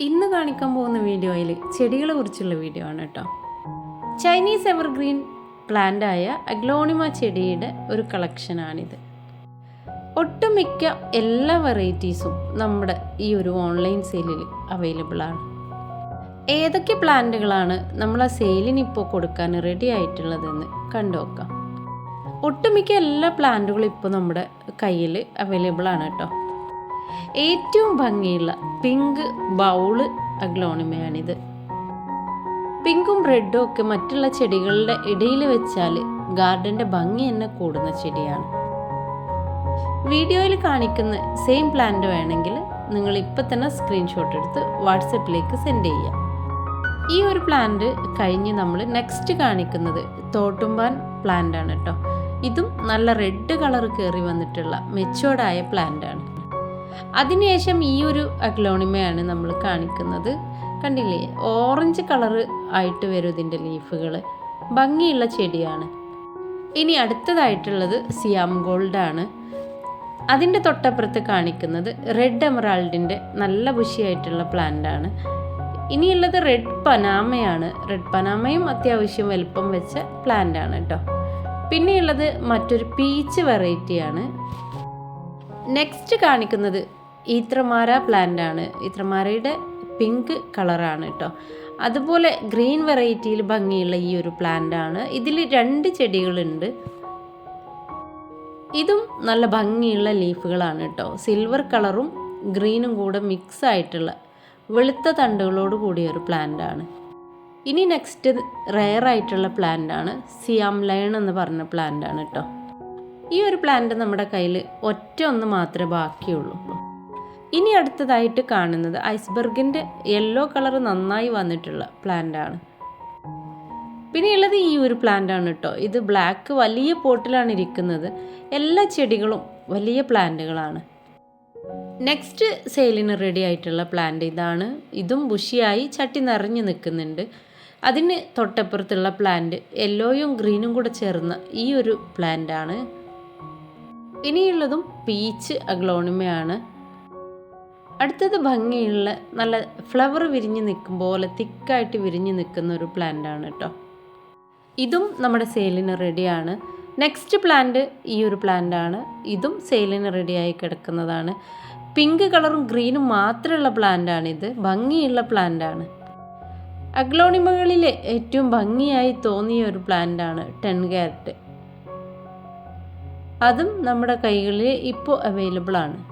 ഇന്ന് കാണിക്കാൻ പോകുന്ന വീഡിയോയിൽ ചെടികളെ കുറിച്ചുള്ള വീഡിയോ ആണ് കേട്ടോ. ചൈനീസ് എവർഗ്രീൻ പ്ലാന്റായ അഗ്ലോണിമ ചെടിയുടെ ഒരു കളക്ഷനാണിത് ഒട്ടുമിക്ക എല്ലാ വെറൈറ്റീസും നമ്മുടെ ഈ ഒരു ഓൺലൈൻ സെയിലിൽ അവൈലബിൾ ആണ്. ഏതൊക്കെ പ്ലാന്റുകളാണ് നമ്മൾ ആ സെയിലിന് ഇപ്പോൾ കൊടുക്കാൻ റെഡി ആയിട്ടുള്ളതെന്ന് കണ്ടുനോക്കാം ഒട്ടുമിക്ക എല്ലാ പ്ലാന്റുകളും ഇപ്പോൾ നമ്മുടെ കയ്യിൽ അവൈലബിൾ ആണ് കേട്ടോ. ഏറ്റവും ഭംഗിയുള്ള പിങ്ക് ബൗൾ അഗ്ലോണിമയാണിത്. പിങ്കും റെഡും ഒക്കെ മറ്റുള്ള ചെടികളുടെ ഇടയിൽ വെച്ചാൽ ഗാർഡന്റെ ഭംഗി തന്നെ കൂടുന്ന ചെടിയാണ്. വീഡിയോയിൽ കാണിക്കുന്ന സെയിം പ്ലാന്റ് വേണമെങ്കിൽ നിങ്ങൾ ഇപ്പം തന്നെ സ്ക്രീൻഷോട്ട് എടുത്ത് വാട്സപ്പിലേക്ക് സെൻഡ് ചെയ്യാം. ഈ ഒരു പ്ലാന്റ് കഴിഞ്ഞ് നമ്മൾ നെക്സ്റ്റ് കാണിക്കുന്നത് തോട്ടുമ്പാൻ പ്ലാന്റ് ആണ് കേട്ടോ. ഇതും നല്ല റെഡ് കളർ കയറി വന്നിട്ടുള്ള മെച്ചോർഡായ പ്ലാന്റ് ആണ് അതിനുശേഷം ഈ ഒരു അഗ്ലോണിമയാണ് നമ്മൾ കാണിക്കുന്നത്. കണ്ടില്ലേ? ഓറഞ്ച് കളറ് ആയിട്ട് വരും ഇതിന്റെ ലീഫുകൾ. ഭംഗിയുള്ള ചെടിയാണ്. ഇനി അടുത്തതായിട്ടുള്ളത് സിയാം ഗോൾഡ് ആണ് അതിന്റെ തൊട്ടപ്പുറത്ത് കാണിക്കുന്നത് റെഡ് എമറാൾഡിന്റെ നല്ല ബുഷിയായിട്ടുള്ള പ്ലാന്റ് ആണ് ഇനിയുള്ളത് റെഡ് പനാമയാണ്. റെഡ് പനാമയും അത്യാവശ്യം വലുപ്പം വെച്ച പ്ലാന്റ് ആണ് കേട്ടോ. പിന്നെയുള്ളത് മറ്റൊരു പീച്ച് വെറൈറ്റിയാണ്. നെക്സ്റ്റ് കാണിക്കുന്നത് ഈത്രമാര പ്ലാന്റ് ആണ്. ഈത്രമാരയുടെ പിങ്ക് കളറാണ് കേട്ടോ അതുപോലെ ഗ്രീൻ വെറൈറ്റിയിൽ ഭംഗിയുള്ള ഈ ഒരു പ്ലാന്റ് ആണ്. ഇതിൽ രണ്ട് ചെടികളുണ്ട്. ഇതും നല്ല ഭംഗിയുള്ള ലീഫുകളാണ് കേട്ടോ സിൽവർ കളറും ഗ്രീനും കൂടെ മിക്സ് ആയിട്ടുള്ള വെളുത്ത തണ്ടുകളോട് കൂടിയ ഒരു പ്ലാന്റ് ആണ്. ഇനി നെക്സ്റ്റ് റെയർ ആയിട്ടുള്ള പ്ലാന്റ് ആണ്. സിയാം ലൈൺ എന്ന് പറഞ്ഞ പ്ലാന്റ് ആണ് കേട്ടോ ഈ ഒരു പ്ലാന്റ് നമ്മുടെ കയ്യിൽ ഒറ്റ ഒന്ന് മാത്രമേ ബാക്കിയുള്ളൂ. ഇനി അടുത്തതായിട്ട് കാണുന്നത് ഐസ്ബർഗിന്റെ യെല്ലോ കളർ നന്നായി വന്നിട്ടുള്ള പ്ലാന്റാണ് പിന്നെയുള്ളത് ഈ ഒരു പ്ലാന്റ് ആണ് കേട്ടോ ഇത് ബ്ലാക്ക് വലിയ പോട്ടിലാണ് ഇരിക്കുന്നത്. എല്ലാ ചെടികളും വലിയ പ്ലാന്റുകളാണ് നെക്സ്റ്റ് സെയിലിന് റെഡി ആയിട്ടുള്ള പ്ലാന്റ് ഇതാണ്. ഇതും ബുഷിയായി ചട്ടി നിറഞ്ഞു നിൽക്കുന്നുണ്ട്. അതിന് തൊട്ടപ്പുറത്തുള്ള പ്ലാന്റ് യെല്ലോയും ഗ്രീനും കൂടെ ചേർന്ന ഈ ഒരു പ്ലാന്റ് ആണ്. ഇനിയുള്ളതും പീച്ച് അഗ്ലോണിമയാണ്. അടുത്തത് ഭംഗിയുള്ള നല്ല ഫ്ലവർ വിരിഞ്ഞ് നിൽക്കും പോലെ തിക്കായിട്ട് വിരിഞ്ഞ് നിൽക്കുന്ന ഒരു പ്ലാന്റ് ആണ് കേട്ടോ ഇതും നമ്മുടെ സെയിലിന് റെഡിയാണ്. നെക്സ്റ്റ് പ്ലാന്റ് ഈ ഒരു പ്ലാന്റ് ആണ് ഇതും സെയിലിന് റെഡിയായി കിടക്കുന്നതാണ്. പിങ്ക് കളറും ഗ്രീനും മാത്രമുള്ള പ്ലാന്റ് ഇത് ഭംഗിയുള്ള പ്ലാന്റാണ്. അഗ്ലോണിമകളിലെ ഏറ്റവും ഭംഗിയായി തോന്നിയ ഒരു പ്ലാന്റ് ആണ് ടെൻ ക്യാരറ്റ് അതും നമ്മുടെ കൈകളിൽ ഇപ്പോൾ അവൈലബിൾ ആണ്.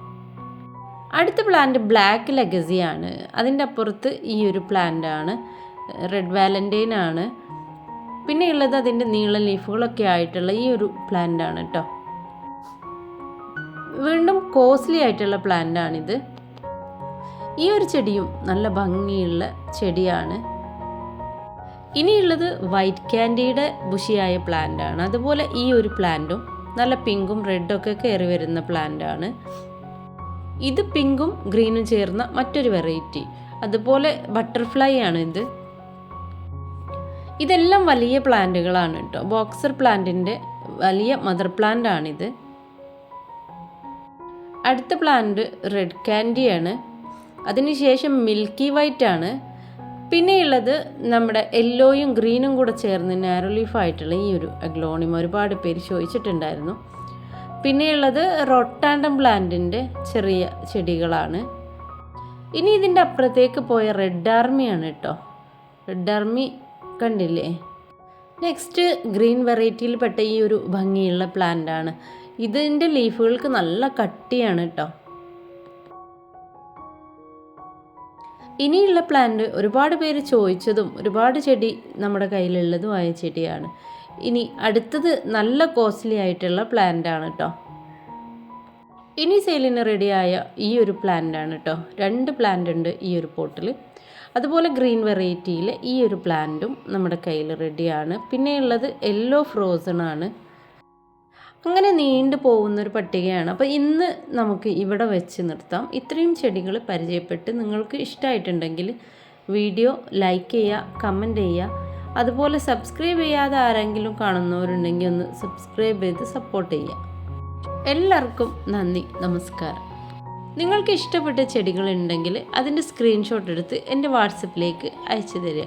അടുത്ത പ്ലാന്റ് ബ്ലാക്ക് ആണ്. അതിന്റെ അപ്പുറത്ത് ഈ ഒരു പ്ലാന്റ് ആണ്. റെഡ് വാലന്റൈൻ ആണ്. പിന്നെ ഉള്ളത് അതിന്റെ നീള ലീഫുകളൊക്കെ ആയിട്ടുള്ള ഈ ഒരു പ്ലാന്റ് ആണ് കേട്ടോ വീണ്ടും കോസ്റ്റ്ലി ആയിട്ടുള്ള പ്ലാന്റ് ആണിത്. ഈ ഒരു ചെടിയും നല്ല ഭംഗിയുള്ള ചെടിയാണ്. ഇനിയുള്ളത് വൈറ്റ് ക്യാൻഡിയുടെ ബുഷിയായ പ്ലാന്റ് ആണ്. അതുപോലെ ഈ ഒരു പ്ലാന്റും നല്ല പിങ്കും റെഡും ഒക്കെ കയറി വരുന്ന പ്ലാന്റ് ആണ്. ഇത് പിങ്കും ഗ്രീനും ചേർന്ന മറ്റൊരു വെറൈറ്റി അതുപോലെ ബട്ടർഫ്ലൈ ആണ് ഇത്. ഇതെല്ലാം വലിയ പ്ലാന്റുകളാണ് കേട്ടോ ബോക്സർ പ്ലാന്റിന്റെ വലിയ മദർ പ്ലാന്റ് ആണിത് അടുത്ത പ്ലാന്റ് റെഡ് ക്യാൻഡിയാണ് അതിനുശേഷം മിൽക്കി വൈറ്റ് ആണ്. പിന്നെയുള്ളത് നമ്മുടെ യെല്ലോയും ഗ്രീനും കൂടെ ചേർന്ന് നാരോ ലീഫായിട്ടുള്ള ഈ ഒരു അഗ്ലോണിമ ഒരുപാട് പേര് ചോദിച്ചിട്ടുണ്ടായിരുന്നു. പിന്നെയുള്ളത് റൊട്ടാൻഡം പ്ലാന്റിന്റെ ചെറിയ ചെടികളാണ്. ഇനി ഇതിന്റെ അപ്പുറത്തേക്ക് പോയ റെഡ് ആർമിയാണ് കേട്ടോ. റെഡ് ആർമി കണ്ടില്ലേ? നെക്സ്റ്റ് ഗ്രീൻ വെറൈറ്റിയിൽപ്പെട്ട ഈ ഒരു ഭംഗിയുള്ള പ്ലാന്റ് ആണ് ഇതിന്റെ ലീഫുകൾക്ക് നല്ല കട്ടിയാണ് കേട്ടോ. ഇനിയുള്ള പ്ലാന്റ് ഒരുപാട് പേര് ചോദിച്ചതും ഒരുപാട് ചെടി നമ്മുടെ കയ്യിലുള്ളതുമായ ചെടിയാണ്. ഇനി അടുത്തത് നല്ല കോസ്റ്റ്ലി ആയിട്ടുള്ള പ്ലാന്റ് ആണ് കേട്ടോ ഇനി സെയിലിന് റെഡിയായ ഈ ഒരു പ്ലാന്റ് ആണ് കേട്ടോ രണ്ട് പ്ലാന്റ് ഉണ്ട് ഈ ഒരു പോട്ടിൽ അതുപോലെ ഗ്രീൻ വെറൈറ്റിയിൽ ഈ ഒരു പ്ലാന്റും നമ്മുടെ കയ്യിൽ റെഡിയാണ് പിന്നെയുള്ളത് യെല്ലോ ഫ്രോസൺ ആണ്. അങ്ങനെ നീണ്ടു പോകുന്നൊരു പട്ടികയാണ്. അപ്പോൾ ഇന്ന് നമുക്ക് ഇവിടെ വെച്ച് നിർത്താം. ഇത്രയും ചെടികൾ പരിചയപ്പെട്ട് നിങ്ങൾക്ക് ഇഷ്ടമായിട്ടുണ്ടെങ്കിൽ വീഡിയോ ലൈക്ക് ചെയ്യുക കമന്റ് ചെയ്യുക. അതുപോലെ സബ്സ്ക്രൈബ് ചെയ്യാതെ ആരെങ്കിലും കാണുന്നവരുണ്ടെങ്കിൽ ഒന്ന് സബ്സ്ക്രൈബ് ചെയ്ത് സപ്പോർട്ട് ചെയ്യുക. എല്ലാവർക്കും നന്ദി നമസ്കാരം. നിങ്ങൾക്ക് ഇഷ്ടപ്പെട്ട ചെടികളുണ്ടെങ്കിൽ അതിന്റെ സ്ക്രീൻഷോട്ട് എടുത്ത് എന്റെ വാട്സപ്പിലേക്ക് അയച്ചു തരിക.